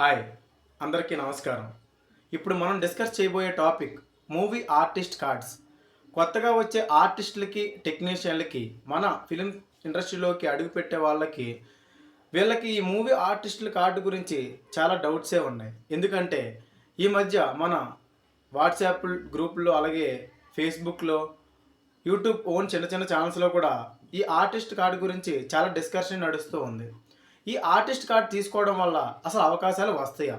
Hi అందరికీ నమస్కారం. ఇప్పుడు మనం డిస్కస్ చేయబోయే టాపిక్ మూవీ ఆర్టిస్ట్ కార్డ్స్. కొత్తగా వచ్చే ఆర్టిస్టులకి టెక్నీషియన్లకి మన ఫిలిం ఇండస్ట్రీలోకి అడుగుపెట్టే వాళ్ళకి వీళ్ళకి ఈ మూవీ ఆర్టిస్టుల కార్డు గురించి చాలా డౌట్సే ఉన్నాయి. ఎందుకంటే ఈ మధ్య మన వాట్సాప్ గ్రూపుల్లో అలాగే ఫేస్బుక్లో యూట్యూబ్ ఓన్ చిన్న చిన్న ఛానల్స్లో కూడా ఈ ఆర్టిస్ట్ కార్డు గురించి చాలా డిస్కషన్ నడుస్తూ ఉంది. ఈ ఆర్టిస్ట్ కార్డ్ తీసుకోవడం వల్ల అసలు అవకాశాలు వస్తాయా?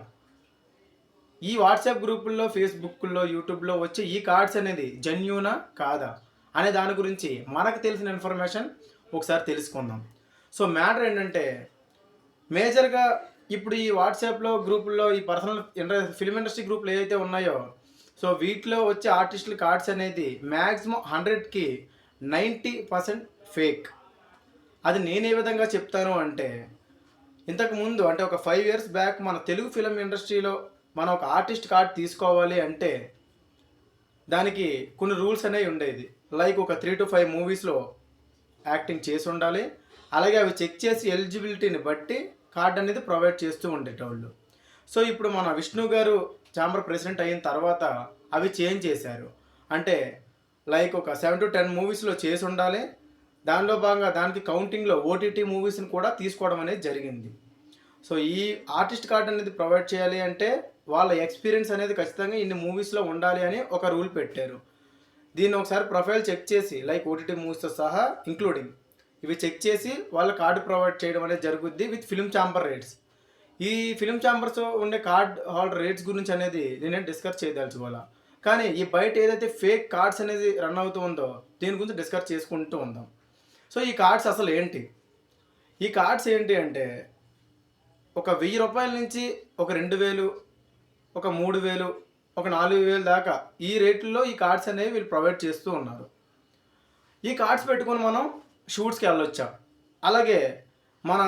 ఈ వాట్సాప్ గ్రూపుల్లో ఫేస్బుక్లో యూట్యూబ్లో వచ్చే ఈ కార్డ్స్ అనేది జెన్యూనా కాదా? అనే దాని గురించి మనకు తెలిసిన ఇన్ఫర్మేషన్ ఒకసారి తెలుసుకుందాం. సో మ్యాటర్ ఏంటంటే మేజర్గా ఇప్పుడు ఈ వాట్సాప్లో గ్రూపుల్లో ఈ పర్సనల్ ఇండస్ ఫిల్మ్ ఇండస్ట్రీ గ్రూపులు ఏవైతే ఉన్నాయో సో వీటిలో వచ్చే ఆర్టిస్టుల కార్డ్స్ అనేది మ్యాక్సిమం హండ్రెడ్కి నైంటీ పర్సెంట్ ఫేక్. అది నేను ఏ విధంగా చెప్తాను అంటే ఇంతకు ముందు అంటే ఒక ఫైవ్ ఇయర్స్ బ్యాక్ మన తెలుగు ఫిలిం ఇండస్ట్రీలో మనం ఒక ఆర్టిస్ట్ కార్డ్ తీసుకోవాలి అంటే దానికి కొన్ని రూల్స్ అనేవి ఉండేది. లైక్ ఒక త్రీ టు ఫైవ్ మూవీస్లో యాక్టింగ్ చేసి ఉండాలి. అలాగే అవి చెక్ చేసి ఎలిజిబిలిటీని బట్టి కార్డ్ అనేది ప్రొవైడ్ చేస్తూ ఉండేటోళ్ళు. సో ఇప్పుడు మన విష్ణు గారు ఛాంబర్ ప్రెసిడెంట్ అయిన తర్వాత అవి చేంజ్ చేశారు. అంటే లైక్ ఒక సెవెన్ టు టెన్ మూవీస్లో చేసి ఉండాలి. దానిలో భాగంగా దానికి కౌంటింగ్లో ఓటీటీ మూవీస్ని కూడా తీసుకోవడం అనేది జరిగింది. సో ఈ ఆర్టిస్ట్ కార్డ్ అనేది ప్రొవైడ్ చేయాలి అంటే వాళ్ళ ఎక్స్పీరియన్స్ అనేది ఖచ్చితంగా ఇన్ని మూవీస్లో ఉండాలి అని ఒక రూల్ పెట్టారు. దీన్ని ఒకసారి ప్రొఫైల్ చెక్ చేసి లైక్ ఓటీటీ మూవీస్తో సహా ఇంక్లూడింగ్ ఇవి చెక్ చేసి వాళ్ళ కార్డు ప్రొవైడ్ చేయడం అనేది జరుగుద్ది విత్ ఫిల్మ్ ఛాంబర్ రేట్స్ ఈ ఫిలిం ఛాంబర్స్ ఉండే కార్డ్ హోల్డర్ రేట్స్ గురించి అనేది నేను డిస్కస్ చేయదలుచుకోవాలా కానీ ఈ బయట ఏదైతే ఫేక్ కార్డ్స్ అనేది రన్ అవుతూ ఉందో దీని గురించి డిస్కస్ చేసుకుంటూ ఉందాం. సో ఈ కార్డ్స్ అసలు ఏంటి? ఈ కార్డ్స్ ఏంటి అంటే ఒక వెయ్యి రూపాయల నుంచి ఒక రెండు వేలు ఒక మూడు వేలు ఒక నాలుగు వేలు దాకా ఈ రేట్లలో ఈ కార్డ్స్ అనేవి వీళ్ళు ప్రొవైడ్ చేస్తూ ఉన్నారు. ఈ కార్డ్స్ పెట్టుకొని మనం షూట్స్కి వెళ్ళొచ్చాం? అలాగే మన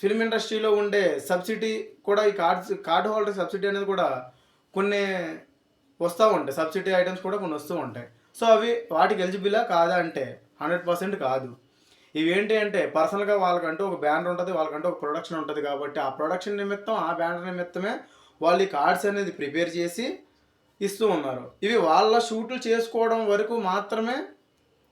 ఫిల్మ్ ఇండస్ట్రీలో ఉండే సబ్సిడీ కూడా ఈ కార్డ్స్ కార్డ్ హోల్డర్ సబ్సిడీ అనేది కూడా కొన్ని వస్తూ ఉంటాయి. సబ్సిడీ ఐటమ్స్ కూడా కొన్ని వస్తూ ఉంటాయి. సో అవి వాటికి ఎలిజిబులా కాదా అంటే హండ్రెడ్ పర్సెంట్ కాదు. ఇవి ఏంటి అంటే పర్సనల్గా వాళ్ళకంటూ ఒక బ్యానర్ ఉంటుంది వాళ్ళకంటూ ఒక ప్రొడక్షన్ ఉంటుంది కాబట్టి ఆ ప్రొడక్షన్ నిమిత్తం ఆ బ్యానర్ నిమిత్తమే వాళ్ళు ఈ కార్డ్స్ అనేది ప్రిపేర్ చేసి ఇస్తూ ఉన్నారు. ఇవి వాళ్ళ షూట్లు చేసుకోవడం వరకు మాత్రమే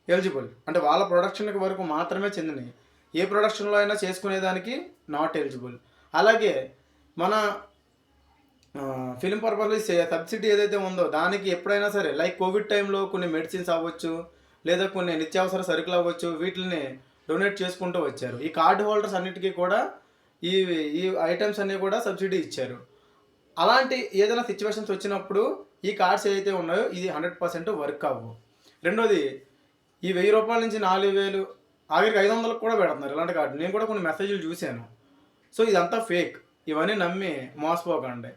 ఎలిజిబుల్. అంటే వాళ్ళ ప్రొడక్షన్కి వరకు మాత్రమే చెందినవి. ఏ ప్రొడక్షన్లో అయినా చేసుకునేదానికి నాట్ ఎలిజిబుల్. అలాగే మన ఫిలిం పర్పస్ సబ్సిడీ ఏదైతే ఉందో దానికి ఎప్పుడైనా సరే లైక్ కోవిడ్ టైంలో కొన్ని మెడిసిన్స్ అవ్వచ్చు లేదా కొన్ని నిత్యావసర సరుకులు అవ్వచ్చు వీటిని డొనేట్ చేసుకుంటూ వచ్చారు. ఈ కార్డు హోల్డర్స్ అన్నిటికీ కూడా ఈ ఈ ఐటమ్స్ అన్నీ కూడా సబ్సిడీ ఇచ్చారు. అలాంటి ఏదైనా సిచ్యువేషన్స్ వచ్చినప్పుడు ఈ కార్డ్స్ ఏవైతే ఉన్నాయో ఇది హండ్రెడ్ పర్సెంట్ వర్క్ అవ్వవు రెండోది ఈ వెయ్యి రూపాయల నుంచి నాలుగు వేలు ఆఖరికి ఐదు వందలకు కూడా పెడుతున్నారు ఇలాంటి కార్డు నేను కూడా కొన్ని మెసేజ్లు చూశాను. సో ఇదంతా ఫేక్ ఇవన్నీ నమ్మి మోసపోకండి.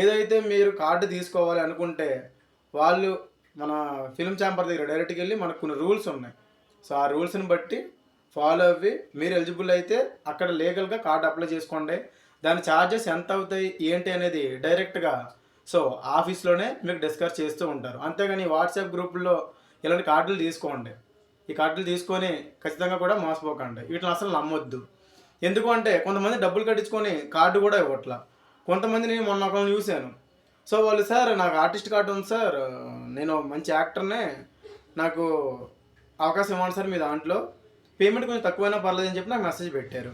ఏదైతే మీరు కార్డు తీసుకోవాలి అనుకుంటే వాళ్ళు మన ఫిల్మ్ ఛాంబర్ దగ్గర డైరెక్ట్కి వెళ్ళి మనకు కొన్ని రూల్స్ ఉన్నాయి. సో ఆ రూల్స్ని బట్టి ఫాలో అవ్వి మీరు ఎలిజిబుల్ అయితే అక్కడ లీగల్గా కార్డు అప్లై చేసుకోండి. దాని ఛార్జెస్ ఎంత అవుతాయి ఏంటి అనేది డైరెక్ట్గా సో ఆఫీస్లోనే మీకు డిస్కస్ చేస్తూ ఉంటారు. అంతేగాని వాట్సాప్ గ్రూపుల్లో ఇలాంటి కార్డులు తీసుకోండి. ఈ కార్డులు తీసుకొని ఖచ్చితంగా కూడా మోసపోకండి. వీటిని అసలు నమ్మొద్దు. ఎందుకు అంటే కొంతమంది డబ్బులు కట్టించుకొని కార్డు కూడా ఇవ్వట్లా. కొంతమంది నేను మొన్న ఒకళ్ళని చూశాను. సో వాళ్ళు సార్ నాకు ఆర్టిస్ట్ కార్డు ఉంది సార్. నేను మంచి యాక్టర్నే. నాకు అవకాశం ఇవ్వండి సార్ మీ దాంట్లో. పేమెంట్ కొంచెం తక్కువైనా పర్లేదు అని చెప్పి నాకు మెసేజ్ పెట్టారు.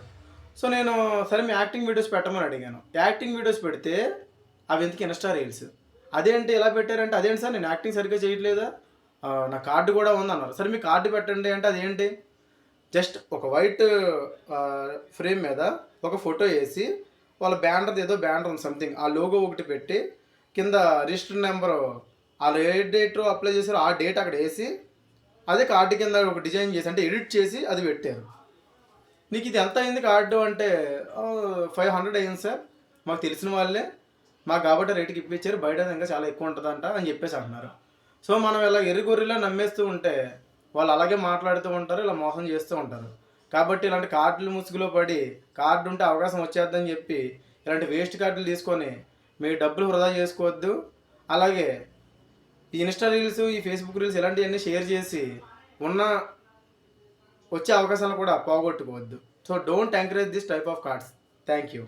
సో నేను సరే మీ యాక్టింగ్ వీడియోస్ పెట్టమని అడిగాను. యాక్టింగ్ వీడియోస్ పెడితే అవి ఎందుకు ఇన్స్టా రీల్స్? అదేంటి ఎలా పెట్టారంటే అదేంటి సార్ నేను యాక్టింగ్ సరిగ్గా చేయట్లేదా? నా కార్డు కూడా ఉంది అన్నారు. సరే మీ కార్డు పెట్టండి అంటే అదేంటి? జస్ట్ ఒక వైట్ ఫ్రేమ్ మీద ఒక ఫోటో వేసి వాళ్ళ బ్యానర్ ఏదో బ్యానర్ ఉంది సంథింగ్ ఆ లోగో ఒకటి పెట్టి కింద రిజిస్టర్ నెంబరు వాళ్ళు ఏ డేట్ అప్లై చేశారో ఆ డేట్ అక్కడ వేసి అదే కార్డు కింద ఒక డిజైన్ చేసి అంటే ఎడిట్ చేసి అది పెట్టారు. నీకు ఇది ఎంత అయింది కార్డు అంటే ఫైవ్ హండ్రెడ్ అయింది సార్. మాకు తెలిసిన వాళ్ళే మాకు కాబట్టి రేటుకి ఇప్పించారు. బయట ఇంకా చాలా ఎక్కువ ఉంటుందంట అని చెప్పేసి అంటున్నారు సో మనం ఇలా ఎర్రిగొర్రెలా నమ్మేస్తూ ఉంటే వాళ్ళు అలాగే మాట్లాడుతూ ఉంటారు ఇలా మోసం చేస్తూ ఉంటారు. కాబట్టి ఇలాంటి కార్డులు ముసుగులో పడి కార్డు ఉంటే అవకాశం వచ్చేద్దని చెప్పి ఇలాంటి వేస్ట్ కార్డులు తీసుకొని మీ డబ్బులు వృధా చేసుకోవద్దు. అలాగే ఈ ఇన్స్టా రీల్స్ ఈ ఫేస్బుక్ రీల్స్ ఇలాంటివన్నీ షేర్ చేసి ఉన్న వచ్చే అవకాశాలను కూడా పోగొట్టుకోవద్దు. So don't encourage this type of cards thank you